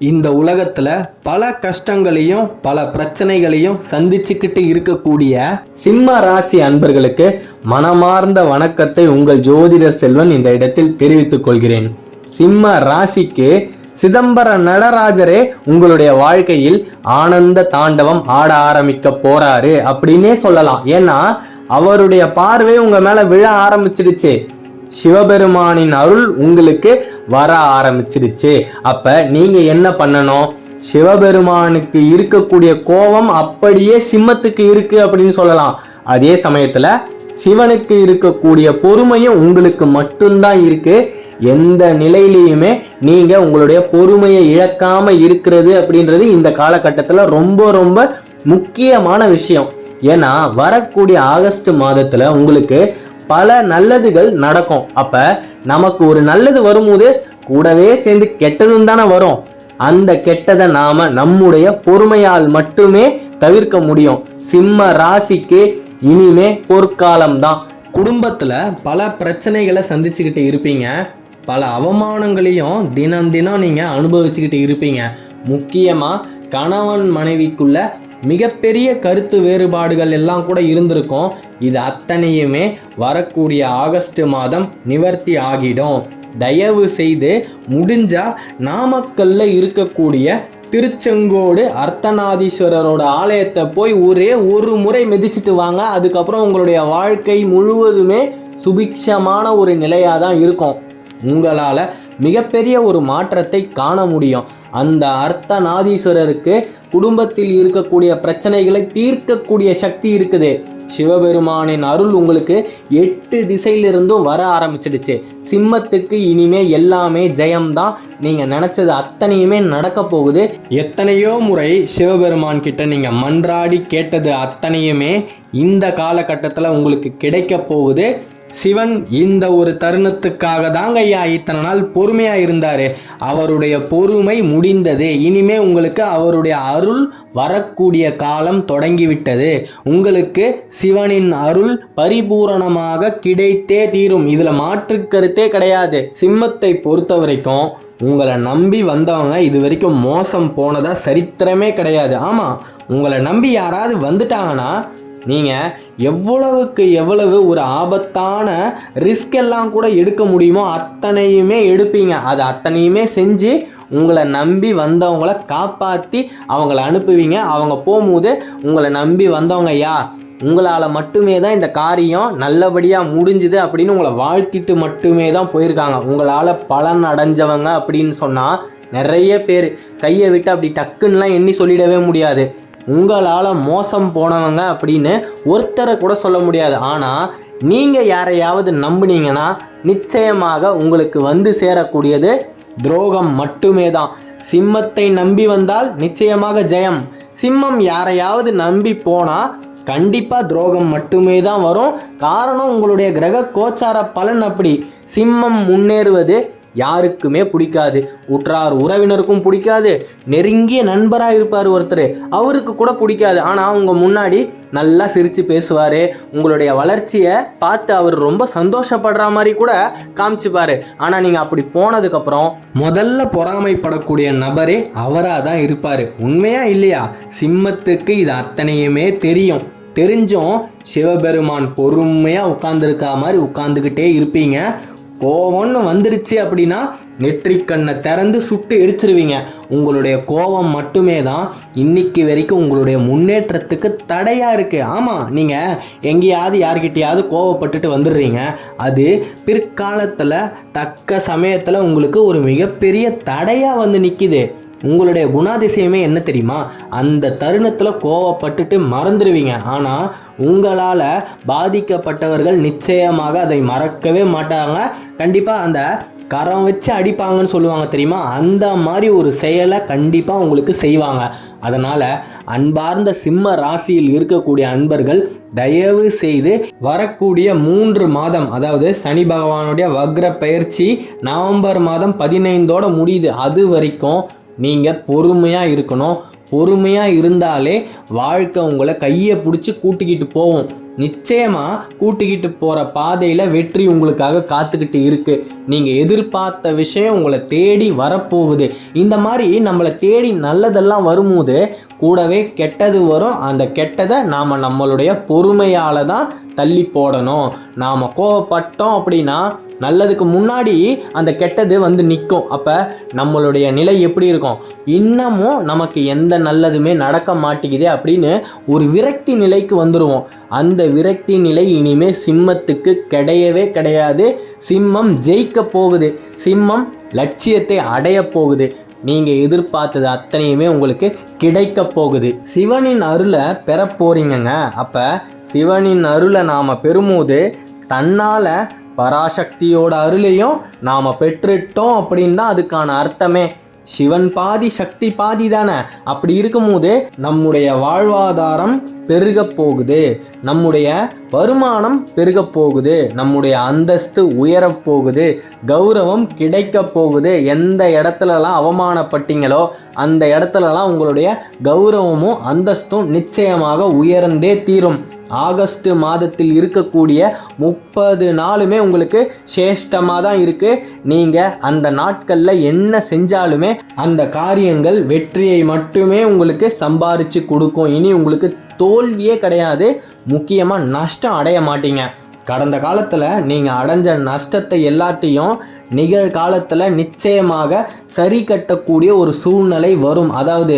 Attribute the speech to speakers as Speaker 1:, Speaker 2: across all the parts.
Speaker 1: இந்த உலகத்துல பல கஷ்டங்களையும் பல பிரச்சனைகளையும் சந்திச்சுக்கிட்டு இருக்கக்கூடிய சிம்ம ராசி அன்பர்களுக்கு மனமார்ந்த வணக்கத்தை உங்கள் ஜோதிடர் செல்வன் இந்த இடத்தில் தெரிவித்துக் கொள்கிறேன். சிம்ம ராசிக்கு சிதம்பர நடராஜரே உங்களுடைய வாழ்க்கையில் ஆனந்த தாண்டவம் ஆட ஆரம்பிக்க போறாரு அப்படின்னே சொல்லலாம். ஏன்னா அவருடைய பார்வை உங்க மேல விழ ஆரம்பிச்சிடுச்சு. சிவபெருமானின் அருள் உங்களுக்கு வர ஆரம்பிச்சிருச்சு. அப்ப நீங்க என்ன பண்ணணும்? சிவபெருமானுக்கு இருக்கக்கூடிய கோபம் அப்படியே சிம்மத்துக்கு இருக்கு அப்படின்னு சொல்லலாம். அதே சமயத்துல சிவனுக்கு இருக்கக்கூடிய பொறுமையும் உங்களுக்கு மட்டும்தான் இருக்கு. எந்த நிலையிலையுமே நீங்க உங்களுடைய பொறுமையை இழக்காம இருக்கிறது அப்படின்றது இந்த காலகட்டத்துல ரொம்ப ரொம்ப முக்கியமான விஷயம். ஏன்னா வரக்கூடிய ஆகஸ்ட் மாதத்துல உங்களுக்கு பல நல்லதுகள் நடக்கும். அப்ப நமக்கு ஒரு நல்லது வரும்போது கூடவே சேர்ந்து கெட்டதும் தானே வரும். அந்த கெட்டதை நாம நம்முடைய பொறுமையால் மட்டுமே தவிர்க்க முடியும். சிம்ம ராசிக்கு இனிமே பொற்காலம் தான். குடும்பத்துல பல பிரச்சனைகளை சந்திச்சுக்கிட்டு இருப்பீங்க. பல அவமானங்களையும் தினம் தினம் நீங்க அனுபவிச்சுக்கிட்டு இருப்பீங்க. முக்கியமா கணவன் மனைவிக்குள்ள மிகப்பெரிய கருத்து வேறுபாடுகள் எல்லாம் கூட இருந்திருக்கும். இது அத்தனையுமே வரக்கூடிய ஆகஸ்ட் மாதம் நிவர்த்தி ஆகிடும். தயவு செய்து முடிஞ்சால் நாமக்கல்ல இருக்கக்கூடிய திருச்செங்கோடு அர்த்தநாதீஸ்வரரோட ஆலயத்தை போய் ஒரே ஒரு முறை மிதிச்சிட்டு வாங்க. அதுக்கப்புறம் உங்களுடைய வாழ்க்கை முழுவதுமே சுபிக்ஷமான ஒரு நிலையாக தான் இருக்கும். உங்களால் மிகப்பெரிய ஒரு மாற்றத்தை காண முடியும். அந்த அர்த்தநாதீஸ்வரருக்கு குடும்பத்தில் இருக்கக்கூடிய பிரச்சனைகளை தீர்க்கக்கூடிய சக்தி இருக்குது. சிவபெருமானின் அருள் உங்களுக்கு எட்டு திசையிலிருந்தும் வர ஆரம்பிச்சிடுச்சு. சிம்மத்துக்கு இனிமே எல்லாமே ஜெயம்தான். நீங்க நினைச்சது அத்தனையுமே நடக்க போகுது. எத்தனையோ முறை சிவபெருமான் கிட்ட நீங்க மன்றாடி கேட்டது அத்தனையுமே இந்த காலகட்டத்தில் உங்களுக்கு கிடைக்க போகுது. சிவன் இந்த ஒரு தருணத்துக்காக தாங்க ஐயா இத்தனை நாள் பொறுமையா இருந்தாரு. அவருடைய பொறுமை முடிந்தது. இனிமே உங்களுக்கு அவருடைய அருள் வரக்கூடிய காலம் தொடங்கிவிட்டது. உங்களுக்கு சிவனின் அருள் பரிபூரணமாக கிடைத்தே தீரும். இதுல மாற்று கருத்தே கிடையாது. சிம்மத்தை பொறுத்த வரைக்கும் உங்களை நம்பி வந்தவங்க இது வரைக்கும் மோசம் போனதா சரித்திரமே கிடையாது. ஆமாம் உங்களை நம்பி யாராவது வந்துட்டாங்கன்னா நீங்கள் எவ்வளவுக்கு எவ்வளவு ஒரு ஆபத்தான ரிஸ்க் எல்லாம் கூட எடுக்க முடியுமோ அத்தனையுமே எடுப்பீங்க. அது அத்தனையுமே செஞ்சு உங்களை நம்பி வந்தவங்கள காப்பாற்றி அவங்கள அனுப்புவீங்க. அவங்க போகும்போது உங்களை நம்பி வந்தவங்க யா உங்களால் மட்டுமே தான் இந்த காரியம் நல்லபடியாக முடிஞ்சுது அப்படின்னு உங்களை வாழ்த்திட்டு மட்டுமே தான் போயிருக்காங்க. உங்களால் பலன் அடைஞ்சவங்க அப்படின்னு சொன்னால் நிறைய பேர் கையை விட்டு அப்படி டக்குன்னுலாம் எண்ணி சொல்லிடவே முடியாது. உங்களால் மோசம் போனவங்க அப்படின்னு ஒருத்தரை கூட சொல்ல முடியாது. ஆனால் நீங்கள் யாரையாவது நம்புனீங்கன்னா நிச்சயமாக உங்களுக்கு வந்து சேரக்கூடியது துரோகம் மட்டுமே தான் சிம்மத்தை நம்பி வந்தால் நிச்சயமாக ஜெயம். சிம்மம் யாரையாவது நம்பி போனால் கண்டிப்பாக துரோகம் மட்டுமே தான் வரும். காரணம் உங்களுடைய கிரக கோச்சார பலன் அப்படி. சிம்மம் முன்னேறுவது யாருக்குமே பிடிக்காது. உற்றார் உறவினருக்கும் பிடிக்காது. நெருங்கிய நண்பராக இருப்பார் ஒருத்தர். அவருக்கு கூட பிடிக்காது. ஆனால் அவங்க முன்னாடி நல்லா சிரித்து பேசுவார். உங்களுடைய வளர்ச்சியை பார்த்து அவர் ரொம்ப சந்தோஷப்படுற மாதிரி கூட காமிச்சுப்பார். ஆனால் நீங்கள் அப்படி போனதுக்கப்புறம் முதல்ல பொறாமைப்படக்கூடிய நபரே அவராக தான் இருப்பார். உண்மையா இல்லையா? சிம்மத்துக்கு இது அத்தனையுமே தெரியும். தெரிஞ்சும் சிவபெருமான் பொறுமையாக உட்காந்துருக்கா மாதிரி உட்காந்துக்கிட்டே இருப்பீங்க. கோவம்னு வந்துடுச்சு அப்படின்னா நெற்றிக்கண்ணை திறந்து சுட்டு எரிச்சிருவீங்க. உங்களுடைய கோபம் மட்டுமே தான் இன்னைக்கு வரைக்கும் உங்களுடைய முன்னேற்றத்துக்கு தடையாக இருக்குது ஆமாம் நீங்கள் எங்கேயாவது யார்கிட்டயாவது கோவப்பட்டுட்டு வந்துடுறீங்க. அது பிற்காலத்தில் தக்க சமயத்தில் உங்களுக்கு ஒரு மிகப்பெரிய தடையாக வந்து நிற்கிது உங்களுடைய குணாதிசயமே என்ன தெரியுமா? அந்த தருணத்தில் கோவப்பட்டுட்டு மறந்துடுவீங்க ஆனால் உங்களால் பாதிக்கப்பட்டவர்கள் நிச்சயமாக அதை மறக்கவே மாட்டாங்க. கண்டிப்பாக அந்த கரம் வச்சு அடிப்பாங்கன்னு சொல்லுவாங்க தெரியுமா? அந்த மாதிரி ஒரு செயலை கண்டிப்பாக உங்களுக்கு செய்வாங்க. அதனால் அன்பார்ந்த சிம்ம ராசியில் இருக்கக்கூடிய அன்பர்கள் தயவு செய்து வரக்கூடிய மூன்று மாதம் அதாவது சனி பகவானுடைய வக்ர பயிற்சி நவம்பர் மாதம் பதினைந்தோட முடியுது. அது வரைக்கும் நீங்கள் பொறுமையாக இருக்கணும். பொறுமையாக இருந்தாலே வாழ்க்கை உங்களை கையை பிடிச்சி கூட்டிக்கிட்டு போகும். நிச்சயமாக கூட்டிக்கிட்டு போகிற பாதையில் வெற்றி உங்களுக்காக காத்துக்கிட்டு இருக்குது நீங்கள் எதிர்பார்த்த விஷயம் உங்களை தேடி வரப்போகுது. இந்த மாதிரி நம்மளை தேடி நல்லதெல்லாம் வரும்போது கூடவே கெட்டது வரும். அந்த கெட்டதை நாம் நம்மளுடைய பொறுமையால் தான் தள்ளி போடணும். நாம் கோவப்பட்டோம் அப்படின்னா நல்லதுக்கு முன்னாடி அந்த கெட்டது வந்து நிற்கும் அப்போ நம்மளுடைய நிலை எப்படி இருக்கும்? இன்னமும் நமக்கு எந்த நல்லதுமே நடக்க மாட்டேங்குது அப்படின்னு ஒரு விரக்தி நிலைக்கு வந்துடுவோம் அந்த விரக்தி நிலை இனிமே சிம்மத்துக்கு கிடையவே கிடையாது. சிம்மம் ஜெயிக்க போகுது. சிம்மம் லட்சியத்தை அடைய போகுது. நீங்கள் எதிர்பார்த்தது அத்தனையுமே உங்களுக்கு கிடைக்க போகுது. சிவனின் அருளை பெற போறீங்கங்க. அப்போ சிவனின் அருளை நாம் பெறும்போது தன்னால் பராசக்தியோட அருளையும் நாம் பெற்றுட்டோம் அப்படின்னு தான் அதுக்கான அர்த்தமே. சிவன் பாதி சக்தி பாதி தானே? அப்படி இருக்கும்போது நம்முடைய வாழ்வாதாரம் பெருக போகுது. நம்முடைய வருமானம் பெருக போகுது. நம்முடைய அந்தஸ்து உயரப் போகுது. கௌரவம் கிடைக்க போகுது. எந்த இடத்துலலாம் அவமானப்பட்டீங்களோ அந்த இடத்துலலாம் உங்களுடைய கௌரவமும் அந்தஸ்தும் நிச்சயமாக உயர்ந்தே தீரும். ஆகஸ்ட் மாதத்தில் இருக்கக்கூடிய முப்பது நாளுமே உங்களுக்கு சேஷ்டமாக தான் இருக்குது நீங்கள் அந்த நாட்களில் என்ன செஞ்சாலுமே அந்த காரியங்கள் வெற்றியை மட்டுமே உங்களுக்கு சம்பாரித்து கொடுக்கும். இனி உங்களுக்கு தோல்வியே கிடையாது. முக்கியமாக நஷ்டம் அடைய மாட்டீங்க. கடந்த காலத்தில் நீங்கள் அடைஞ்ச நஷ்டத்தை எல்லாத்தையும் நிகழ்காலத்தில் நிச்சயமாக சரி கட்டக்கூடிய ஒரு சூழ்நிலை வரும். அதாவது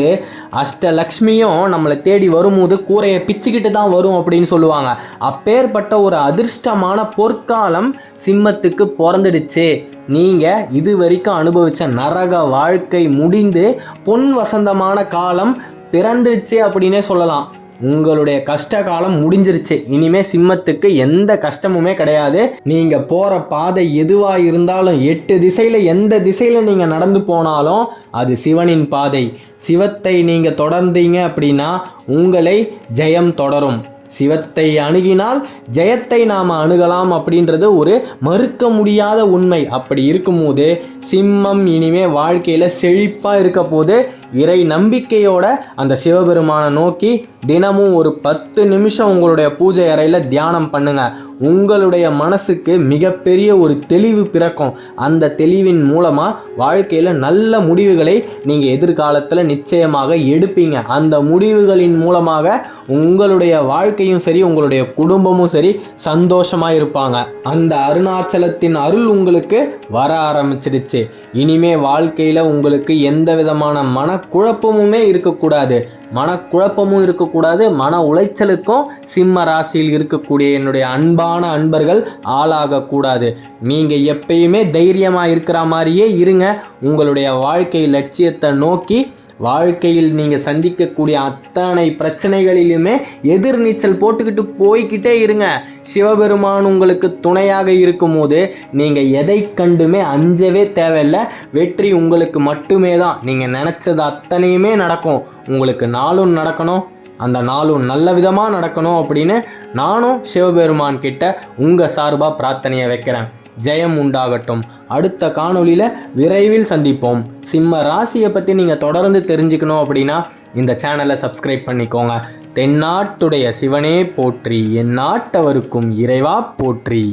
Speaker 1: அஷ்டலக்ஷ்மியும் நம்மளை தேடி வரும்போது கூரையை பிச்சுக்கிட்டு தான் வரும் அப்படின்னு சொல்லுவாங்க. அப்பேற்பட்ட ஒரு அதிர்ஷ்டமான பொற்காலம் சிம்மத்துக்கு பிறந்துடுச்சு. நீங்கள் இது வரைக்கும் அனுபவித்த நரக வாழ்க்கை முடிந்து பொன் வசந்தமான காலம் பிறந்துடுச்சு அப்படின்னே சொல்லலாம். உங்களுடைய கஷ்ட காலம் முடிஞ்சிருச்சு. இனிமே சிம்மத்துக்கு எந்த கஷ்டமுமே கிடையாது. நீங்க போற பாதை எதுவா இருந்தாலும் எட்டு திசையில எந்த திசையில நீங்க நடந்து போனாலும் அது சிவனின் பாதை. சிவத்தை நீங்க தொடர்ந்தீங்க அப்படின்னா உங்களை ஜெயம் தொடரும். சிவத்தை அணுகினால் ஜெயத்தை நாம் அணுகலாம் அப்படின்றது ஒரு மறுக்க முடியாத உண்மை. அப்படி இருக்கும்போது சிம்மம் இனிமே வாழ்க்கையில் செழிப்பாக இருக்க போது இறை நம்பிக்கையோட அந்த சிவபெருமானை நோக்கி தினமும் ஒரு பத்து நிமிஷம் உங்களுடைய பூஜை அறையில் தியானம் பண்ணுங்க. உங்களுடைய மனசுக்கு மிகப்பெரிய ஒரு தெளிவு பிறக்கும். அந்த தெளிவின் மூலமாக வாழ்க்கையில் நல்ல முடிவுகளை நீங்கள் எதிர்காலத்தில் நிச்சயமாக எடுப்பீங்க. அந்த முடிவுகளின் மூலமாக உங்களுடைய வாழ்க்கையும் சரி உங்களுடைய குடும்பமும் சரி சந்தோஷமாக இருப்பாங்க. அந்த அருணாச்சலத்தின் அருள் உங்களுக்கு வர ஆரம்பிச்சிடுச்சு. இனிமே வாழ்க்கையில் உங்களுக்கு எந்த விதமான மன மனக்குழப்பமுமே இருக்கக்கூடாது. மனக்குழப்பமும் இருக்கக்கூடாது. மன உளைச்சலுக்கும் சிம்ம ராசியில் இருக்கக்கூடிய என்னுடைய அன்பான அன்பர்கள் ஆளாகக்கூடாது. நீங்கள் எப்பயுமே தைரியமாக இருக்கிற மாதிரியே இருங்க. உங்களுடைய வாழ்க்கை லட்சியத்தை நோக்கி வாழ்க்கையில் நீங்கள் சந்திக்கக்கூடிய அத்தனை பிரச்சனைகளிலுமே எதிர்நீச்சல் போட்டுக்கிட்டு போய்கிட்டே இருங்க. சிவபெருமான் உங்களுக்கு துணையாக இருக்கும்போது நீங்கள் எதை கண்டுமே அஞ்சவே தேவையில்லை. வெற்றி உங்களுக்கு மட்டுமே தான் நீங்கள் நினச்சது அத்தனையுமே நடக்கும். உங்களுக்கு நாளும் நடக்கணும். அந்த நாளும் நல்ல விதமாக நடக்கணும் அப்படின்னு நானும் சிவபெருமான் கிட்ட உங்கள் சார்பாக பிரார்த்தனையை வைக்கிறேன். ஜெயம் உண்டாகட்டும். அடுத்த காணொளியில் விரைவில் சந்திப்போம். சிம்ம ராசியை பற்றி நீங்கள் தொடர்ந்து தெரிஞ்சுக்கணும் அப்படின்னா இந்த சேனலை சப்ஸ்கிரைப் பண்ணிக்கோங்க. தென்னாட்டுடைய சிவனே போற்றி என் நாட்டவருக்கும் இறைவா போற்றி.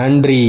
Speaker 1: நன்றி.